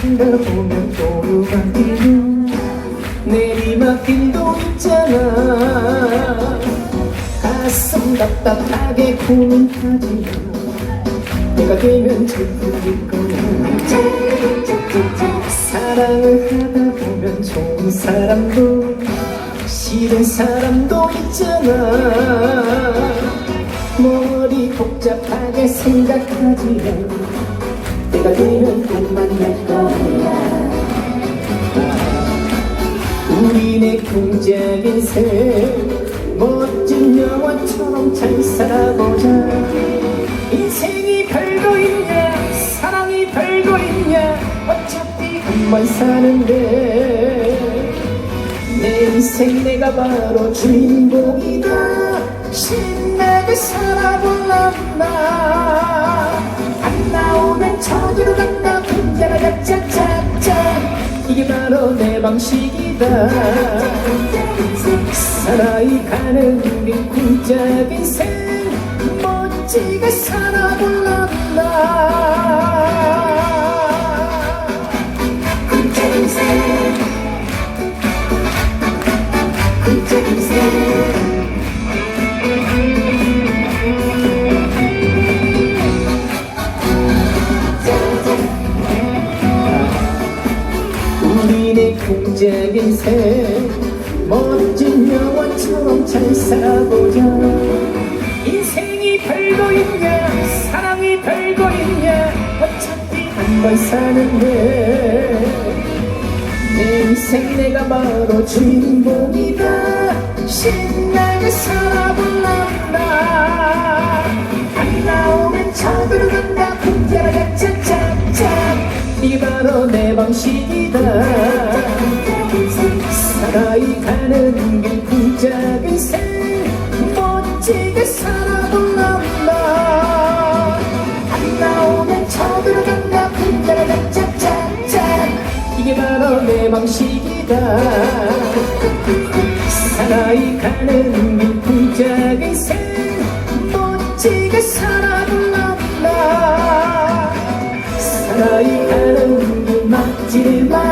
간다 보면 오르막길도 내리막길도 있잖아. 가슴 답답하게 고민하지만 내가 되면 슬플 거야. 사랑을 하다 보면 좋은 사람도 싫은 사람도 있잖아. 머리 복잡하게 생각하지만 내가 되면 꼭 만날 거야. 우리네 공작 인생 멋진 영화처럼 잘 살아보자. 인생이 별거 있냐 사랑이 별거 있냐 어차피 한 번 사는데. 내 인생 내가 바로 주인공이다. 신나게 살아볼라 나 이게 바로 내 방식이다. 사나이 가는 길 쿵짝 인생 멋지게 살아볼라 나 우리네 공작 인생 멋진 영화처럼 잘 살아보자. 인생이 별거 있냐 사랑이 별거 있냐 어차피 한 번 사는데. 내 인생 내가 바로 주인공이다. 신나게 살아볼라 나안 나오면 저들어 간다. 풍자라 짝짝짝짝 이게 바로 내 방식이다. 사나이 가는 길 풍작 인생 멋지게 살아볼라 나안 나오면 저들어 간다 풍자라 짝짝짝. 이게 바로 내 방식이다. 사나이 가는 길 풍작 인생 멋지게 살아볼라 나 사나이 가는 to my